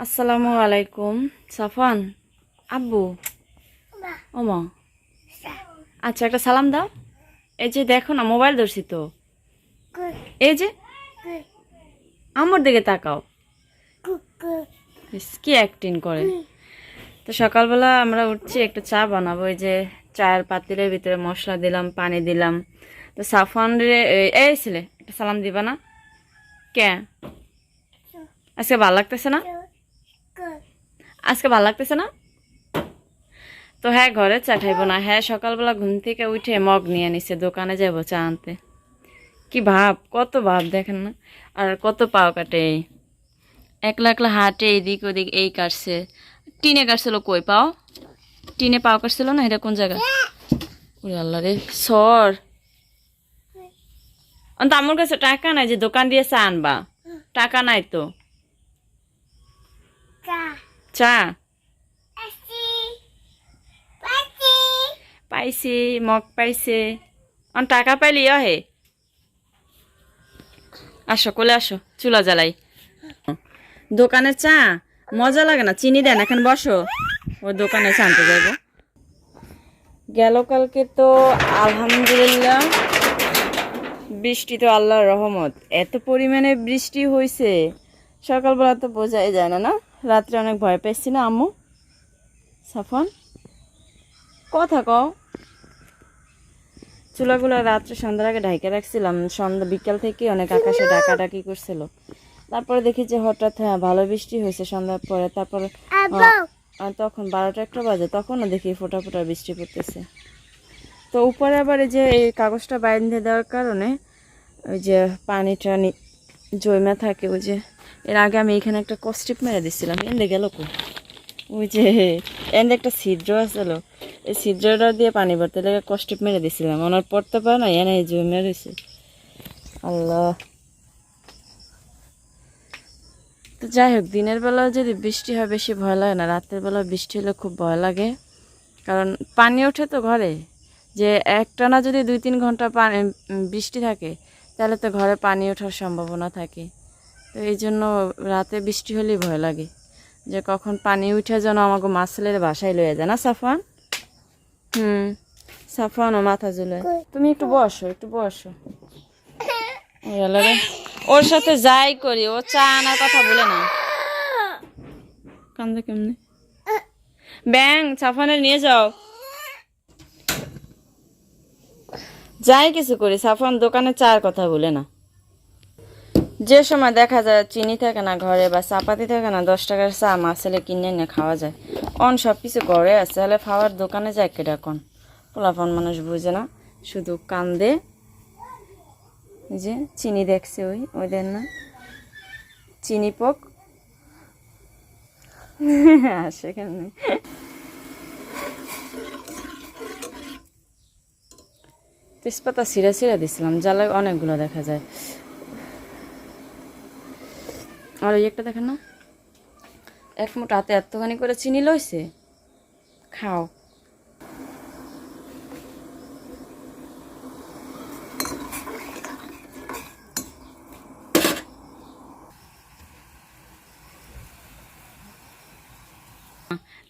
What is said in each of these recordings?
আসসালামু আলাইকুম সাফান আব্বু ওমা আচ্ছা একটা সালাম দাও। এই যে দেখো না মোবাইল ধরছি তো। এই যে আমার দিকে তাকাও। কি অ্যাক্টিং করে। তো সকালবেলা আমরা উঠছি একটু চা বানাবো। এই যে চায়ের পাতিলের ভিতরে মশলা দিলাম পানি দিলাম। তো সাফান রে এই- এই ছেলে একটা সালাম দিবা না? কে? আজকে ভালো লাগতেছে না? আজকে ভালো লাগতেছে না? তো হ্যাঁ ঘরে চা খাইবো না। হ্যাঁ সকালবেলা ঘুম থেকে উঠে মগ নিয়ে নিছে, দোকানে যাব চা আনতে। কি ভাব, কত ভাব, দেখেন না? আর কত পাও কাটে একলা একলা হাটে এদিক ওদিক এই কাটছে। টিনে কাটছিল কই পাও? টিনে পাও কাটছিল না? এটা কোন জায়গা? ওরে আল্লাহ রে, সর। আমার কাছে টাকা নাই যে দোকান দিয়ে চা আনবা। টাকা নাই তো। চা। পাইছি। মগ পাইছে। অন টাকা পাইলি হে আসো কোলে আসো চুলা জ্বালাই। দোকানে চা? মজা লাগে না চিনি দেন এখন বসো। ওই দোকানে চা আনতে যাব গেল কালকে তো আলহামদুলিল্লাহ বৃষ্টি তো আল্লাহর রহমত। এত পরিমাণে বৃষ্টি হয়েছে সকালবেলা তো বোঝাই যায় না না? রাত্রে অনেক ভয় পেয়েছি না আম্মু? সাফন কথা কও। চুলাগুলো রাত্রে সন্ধ্যার আগে ঢাইকে রাখছিলাম। সন্ধ্যা বিকাল থেকে অনেক আকাশে ডাকাডাকি করছিল। তারপরে দেখি যে হঠাৎ হ্যাঁ ভালো বৃষ্টি হয়েছে সন্ধ্যার পরে। তারপরে তখন বারোটা একটা বাজে তখনও দেখি ফোটা ফোটা বৃষ্টি পড়তেছে। তো উপরে আবার এই যে এই কাগজটা বাইন্ধে দেওয়ার কারণে ওই যে পানিটা জমে থাকে ওই যে এর আগে আমি এখানে একটা কস্টিপ মেরে দিচ্ছিলাম এনে গেল কো? ওই যে এনে একটা ছিদ্র আসলো এই ছিদ্রটা দিয়ে পানি ভরতে লেগে কস্টিপ মেরে দিছিলাম। ওনার পড়তে পারে না এনে জমে রয়েছে আল্লাহ। তো যাই হোক, দিনের বেলা যদি বৃষ্টি হয়, বেশি ভয় লাগে না। রাতের বেলা বৃষ্টি হলে খুব ভয় লাগে। কারণ পানি ওঠে তো ঘরে। যে একটানা যদি দুই তিন ঘণ্টা পানি বৃষ্টি থাকে, তাহলে তো ঘরে পানি ওঠার সম্ভাবনা থাকে। তো এই জন্য রাতে বৃষ্টি হলেই ভয় লাগে। যে কখন পানি উঠে যেন আমাকে মাসলের বাসায় লয়ে যায়। না সাফান হুম সাফান ও মাথা ঝুলে তুমি একটু বসো একটু বসো। ওর সাথে যাই করি ও চা আনার কথা বলে না। কান্দে কেমনি? ব্যাং সাফানের নিয়ে যাও। যাই কিছু করি সাফান দোকানে চার কথা বলে না। যে সময় দেখা যায় চিনি থাকে না ঘরে বা চাপাতি থাকে না, দশ টাকার চা মাছ মাছেলে কিনে নিয়ে খাওয়া যায়। অন সব কিছু ঘরে আছে হলে খাওয়ার দোকানে যায় কেটা কন? পোলাপন মানুষ বুঝে না, শুধু কান্দে। যে চিনি দেখছে ওই ওই দেন না। চিনি পোক। আসে কেমনি? তেজপাতা সিরা সিরা দিছিলাম জ্বালা অনেকগুলো দেখা যায়। আর ওই একটা দেখেন না। এক মুঠ হাতে এতখানি করে চিনি লইছে। খাও।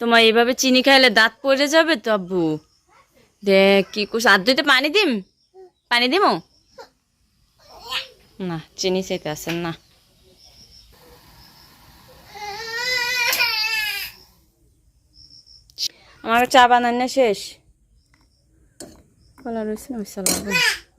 তোমার এইভাবে চিনি খাইলে দাঁত পড়ে যাবে তো, আব্বু? দেখ কি কুস আর দুইতে পানি দিম? পানি দিমো? না, চিনি চাইতে আসেন না। আমার চা বানানো শেষ। কলা রয়েছে না বিশাল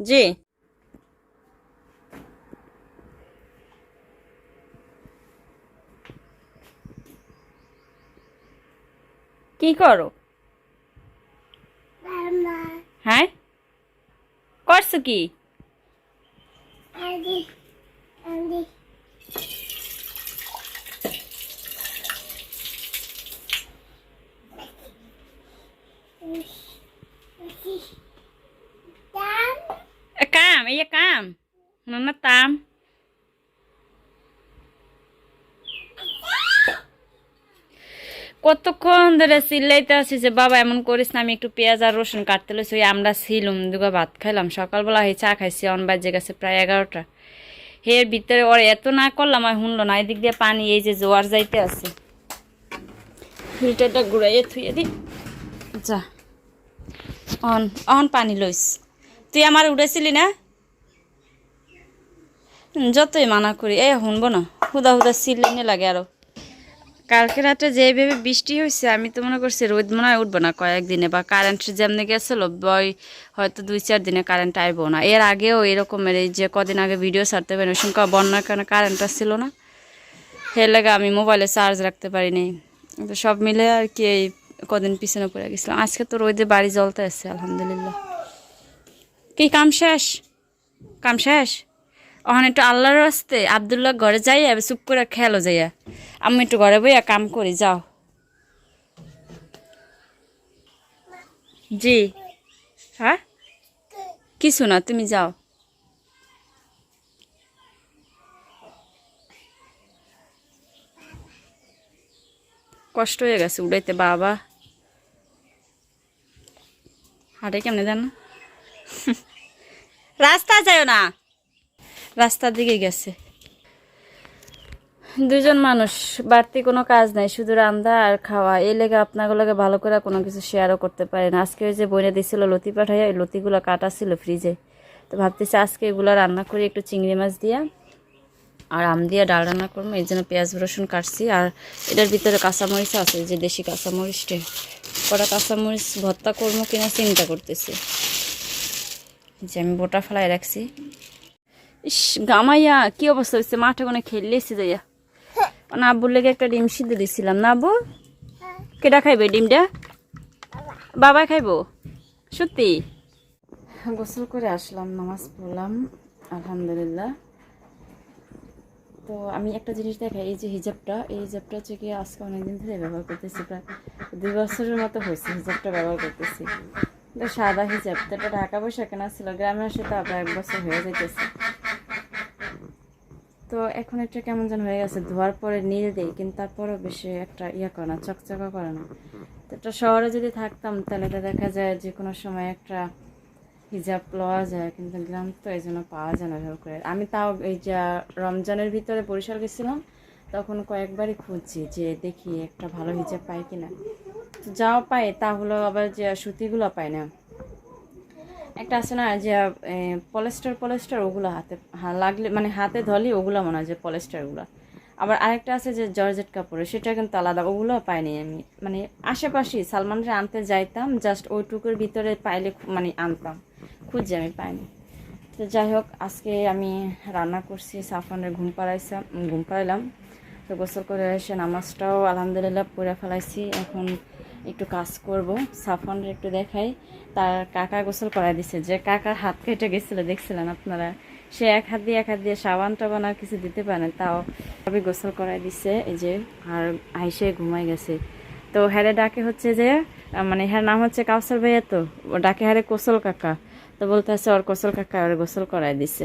জি। কি করো? হ্যাঁ? করছ কি এ কাম এই কাম না তাম কতক্ষণ ধরে আছি যে, বাবা, এমন করিস না, আমি একটু পেঁয়াজ আর রসুন কাটতে লইছি। ওই আমরা ছিলুম, দুগা ভাত খাইলাম। সকালবেলা এই চা খাইছি, অন বাজে গেছে প্রায় এগারোটা। হের ভিতরে ওর এত না করলাম, আর শুনলো না। এদিক দিয়ে পানি, এই যে জোয়ার যাইতে আছে। ফিল্টারটা ঘুরাইয়ে থুয়ে দি। যা। অন অন পানি লইস। তুই আমার উড়েছিলি না? যতই মানা করি, এ শুনব না। হুদা হুদা সিলিনে লাগে আরও। কালকে রাতে যেভাবে বৃষ্টি হয়েছে আমি তো মনে করছি রোদ মনে হয় উঠবো না কয়েকদিনে, বা কারেন্ট যেমনি গেছিল, বই হয়তো দুই চার দিনে কারেন্ট আইবো না। এর আগেও এরকমের এই যে কদিন আগে ভিডিও ছাড়তে পারি ওই সময় বন্যার কারণে কারেন্ট আসছিল না। এর লাগে আমি মোবাইলে চার্জ রাখতে পারিনি। তো সব মিলে আর কি এই কদিন পিছনে পড়ে গেছিলাম। আজকে তো রোদে বাড়ি জ্বলতে আসছে আলহামদুলিল্লাহ। কি, কাম শেষ? কাম শেষ? ওখানে একটু আল্লাহর রাস্তে আবদুল্লাহ ঘরে যাই এবার চুপ করে খেলো যাইয়া আমি একটু ঘরে বইয়া কাম করি, যাও। জি। হ্যাঁ? কিছু না, তুমি যাও। কষ্ট হয়ে গেছে উড়াইতে, বাবা। হাটে কেমনে জানো? রাস্তা যায় না। রাস্তার দিকে গেছে। দুজন মানুষ, বাড়তি কোনো কাজ নাই, শুধু রান্না আর খাওয়া। এই লেগে আপনাগুলোকে ভালো করে কোনো কিছু শেয়ারও করতে পারে না। আজকে ওই যে বইনে দিছিল, লতি পাঠাইয়া ওই লতিগুলো কাটা ছিল ফ্রিজে তো ভাবতেছি আজকে এগুলো রান্না করি, একটু চিংড়ি মাছ দিয়া আর আম দিয়ে ডাল রান্না করব। এই জন্য পেঁয়াজ, রসুন কাটছি আর এটার ভিতরে কাঁচামরিচ আছে যে দেশি কাঁচামরিচটা কটা কাঁচামরিচ ভর্তা করব কিনা চিন্তা করতেছি। যে আমি বোটা ফেলায় রাখছি। ইস গামাইয়া কি অবস্থা হয়েছে মাঠে কোনো খেললে এসে যাইয়া। না আব্বুর লেগে একটা ডিম সিদ্ধ দিছিলাম। না আব্বু? কেটা খাইবে ডিমটা? বাবা। খাইবো? সত্যি? গোসল করে আসলাম নামাজ পড়লাম আলহামদুলিল্লাহ। তো আমি একটা জিনিস দেখাই এই যে হিজাবটা এই হিজাবটা হচ্ছে কি আজকে অনেকদিন ধরে ব্যবহার করতেছি প্রায় দুই বছরের মতো হয়েছে হিজাবটা ব্যবহার করতেছি। তো সাদা হিজাব তো এটা ঢাকা বসে কেনা ছিল গ্রামে আসে তো আবার এক বছর হয়ে যাইতেছে। তো এখন একটা কেমন যেন হয়ে গেছে, ধোয়ার পরে নিয়ে দেই, কিন্তু তারপরও বেশি একটা ইয়া করে না, চকচকা করে না। তো একটা শহরে যদি থাকতাম, তাহলে তো দেখা যায় যে কোনো সময় একটা হিজাব লওয়া যায়, কিন্তু গ্রাম তো এই জন্য পাওয়া যায় না ভালো করে। আমি তাও এই যে রমজানের ভিতরে বরিশাল গেছিলাম, তখন কয়েকবারই খুঁজছি যে দেখি একটা ভালো হিজাব পাই কিনা। যাও পাই, তা হলো আবার যে সুতিগুলো পাই না। একটা আছে না যে পলেস্টার পলেস্টার ওগুলো হাতে লাগলে মানে হাতে ধরলে ওগুলো মনে হয় যে পলেস্টারগুলো আবার আরেকটা আছে যে জর্জেট কাপড়ে, সেটা কিন্তু আলাদা, ওগুলো পাইনি আমি। মানে আশেপাশেই, সালমানরে আনতে যাইতাম জাস্ট ওইটুকুর ভিতরে পাইলে মানে আনতাম, খুঁজে আমি পাইনি। তো যাই হোক, আজকে আমি রান্না করছি, সাফরানের ঘুম পাড়াইছিলাম ঘুম পাড়াইলাম। তো গোসল করে এসে নামাজটাও আলহামদুলিল্লাহ পড়ে ফেলাইছি। এখন একটু কাজ করব। সাফরানের একটু দেখাই। তার কাকা গোসল করাই দিছে। যে কাকার হাত কেটে গেছিল, দেখছিলেন আপনারা? সে এক হাত দিয়ে, এক হাত দিয়ে সাবান টাবান আর কিছু দিতে পারে তাও সবই গোসল করাই দিছে। এই যে, আর আইসে ঘুমাই গেছে। তো হ্যারে ডাকে হচ্ছে যে মানে হ্যার নাম হচ্ছে কাউসার ভাইয়া তো? ডাকে হারে কোসল কাকা। তো বলতে আছে ওর কোসল কাকা ওর গোসল করাই দিছে।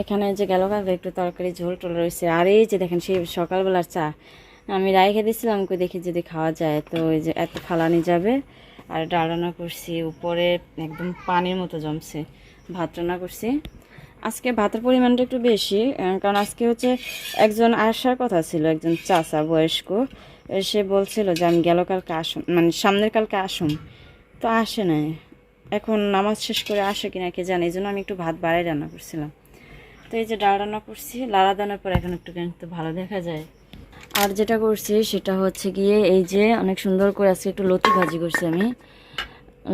এখানে যে গেল কাকা, একটু তরকারি ঝোল টোল রয়েছে। আর এই যে দেখেন, সেই সকালবেলার চা। আমি রাইখে দিয়েছিলাম কই দেখি যদি খাওয়া যায়। তো ওই যে এত ফালানি যাবে, আর ডাল রান্না করছি, উপরে একদম পানির মতো জমছে, ভাত রান্না করছি। আজকে ভাতের পরিমাণটা একটু বেশি কারণ আজকে হচ্ছে একজন আসার কথা ছিল, একজন চাচা বয়স্ক সে বলছিল যে আমি গেল কালকে আসুন মানে সামনের কালকে আসুন। তো আসে নাই। এখন নামাজ শেষ করে আসে কিনা কে জানে, এই জন্য আমি একটু ভাত বাড়াই রান্না করছিলাম। তো এই যে ডাল রান্না করছি, লাড়া দানার পর এখন একটু কিন্তু ভালো দেখা যায়। আর যেটা করছি সেটা হচ্ছে গিয়ে এই যে অনেক সুন্দর করে আজকে একটু লতি ভাজি করছি আমি।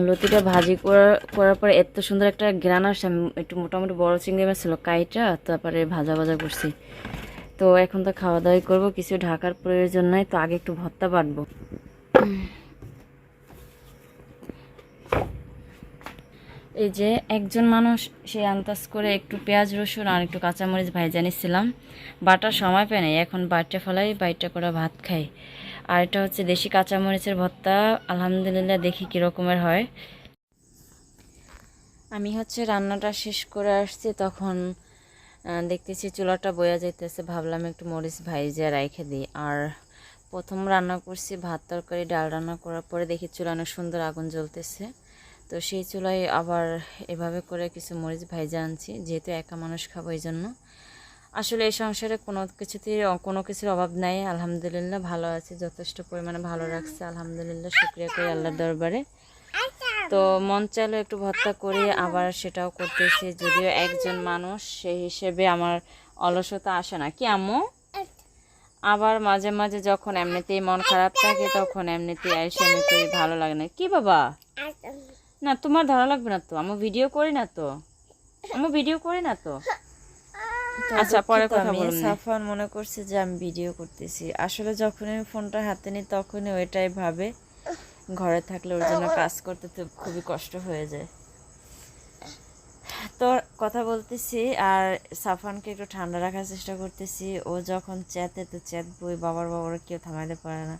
লতিটা ভাজি করার করার পরে এত সুন্দর একটা গ্রান আসছে, আমি একটু মোটামুটি বড় চিংড়ি মাছ ছিল, কাইটা, তারপরে ভাজা ভাজা করছি। তো এখন তো খাওয়া দাওয়াই করব, কিছু ঢাকার প্রয়োজন নাই, তো আগে একটু ভর্তা বাটবো। এই যে একজন মানুষ, সে আন্দাজ করে একটু পেঁয়াজ, রসুন আর একটু কাঁচামরিচ ভাইজা নিচ্ছিলাম বাটার সময় পেয়ে নাই, এখন বাইটটা ফেলাই, বাইটটা করে ভাত খাই। আর এটা হচ্ছে দেশি কাঁচামরিচের ভর্তা। আলহামদুলিল্লাহ দেখি কীরকমের হয়। আমি হচ্ছে রান্নাটা শেষ করে আসছি, তখন দেখতেছি চুলাটা বয়া যাইতেছে, ভাবলাম একটু মরিচ ভাইজা রাইখে দিই। আর প্রথম রান্না করছি ভাত তরকারি, ডাল রান্না করার পরে দেখি চুলা অনেক সুন্দর আগুন জ্বলতেছে। তো সেই চুলায় আবার এভাবে করে কিছু মরিচ ভাইজা আনছি, যেহেতু একা মানুষ খাব এই জন্য আসলে এই সংসারে কোনো কিছুতে, কোনো কিছুর অভাব নাই, আলহামদুলিল্লাহ ভালো আছে, যথেষ্ট পরিমাণে ভালো রাখছে, আলহামদুলিল্লাহ, শুক্রিয়া করি আল্লাহর দরবারে। তো মন চাইলো একটু ভর্তা করি, আবার সেটাও করতেছি, যদিও একজন মানুষ, সেই হিসেবে আমার অলসতা আসে না। কি আম্মু? আবার মাঝে মাঝে যখন এমনিতেই মন খারাপ থাকে, তখন এমনিতেই এসে আমি করি, ভালো লাগে না। কি বাবা? না তোমার ভালো লাগবে না তো। আমি ভিডিও করি না তো। আমি ভিডিও করি না তো। আচ্ছা পরে কথা বলুন। সাফান মনে করছে যে আমি ভিডিও করতেছি। আসলে যখন আমি ফোনটা হাতে নিই তখনই ওইটাই ভাবে। ঘরে থাকলে ওর জন্য কাজ করতে তো খুবই কষ্ট হয়ে যায়। তো কথা বলতেছি আর সাফানকে একটু ঠান্ডা রাখার চেষ্টা করতেছি। ও যখন চেতে তো চেত বই বাবার বাবার কেউ থামাইতে পারে না।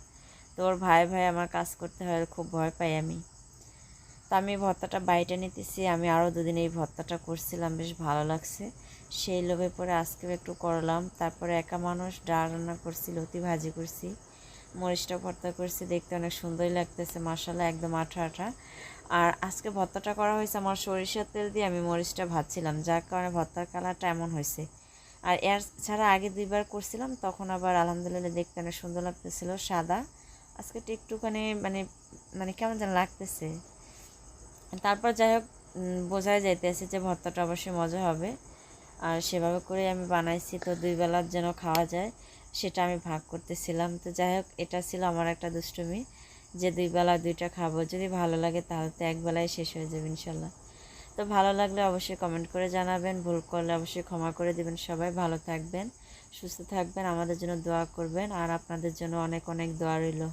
তো ওর ভাই ভাই আমার কাজ করতে হয় খুব ভয় পাই আমি। তো আমি ভর্তাটা বাইটে নিতেছি। আমি আরও দুদিন এই ভর্তাটা করছিলাম, বেশ ভালো লাগছে। সেই লোভে পরে আজকেও একটু করলাম। তারপরে একা মানুষ, ডাল রান্না করছি, লতি ভাজি করছি মরিচটা ভর্তা করছি। দেখতে অনেক সুন্দরই লাগতেছে মশলা একদম আঠা আঠা। আর আজকে ভর্তাটা করা হয়েছে আমার সরিষার তেল দিয়ে আমি মরিচটা ভাজছিলাম, যার কারণে ভর্তার কালারটা এমন হয়েছে। আর এর ছাড়া আগে দুইবার করছিলাম, তখন আবার আলহামদুলিল্লাহ দেখতে অনেক সুন্দর লাগতেছিল, সাদা। আজকে একটুখানি মানে মানে কেমন যেন লাগতেছে। তারপর যাই হোক বোঝাই যাইতেছে যে ভর্তাটা অবশ্যই মজা হবে। আর সেভাবে করে আমি বানাইছি, তো দুই বেলার যেন খাওয়া যায়, সেটা আমি ভাগ করতেছিলাম। তো যাই হোক, এটা ছিল আমার একটা দুষ্টুমি যে দুই বেলা দুইটা খাব। যদি ভালো লাগে তাহলে তো এক বেলায় শেষ হয়ে যাবে ইনশাল্লাহ। তো ভালো লাগলে অবশ্যই কমেন্ট করে জানাবেন, ভুল করলে অবশ্যই ক্ষমা করে দিবেন সবাই। ভালো থাকবেন, সুস্থ থাকবেন, আমাদের জন্য দোয়া করবেন, আর আপনাদের জন্য অনেক অনেক দোয়া রইল।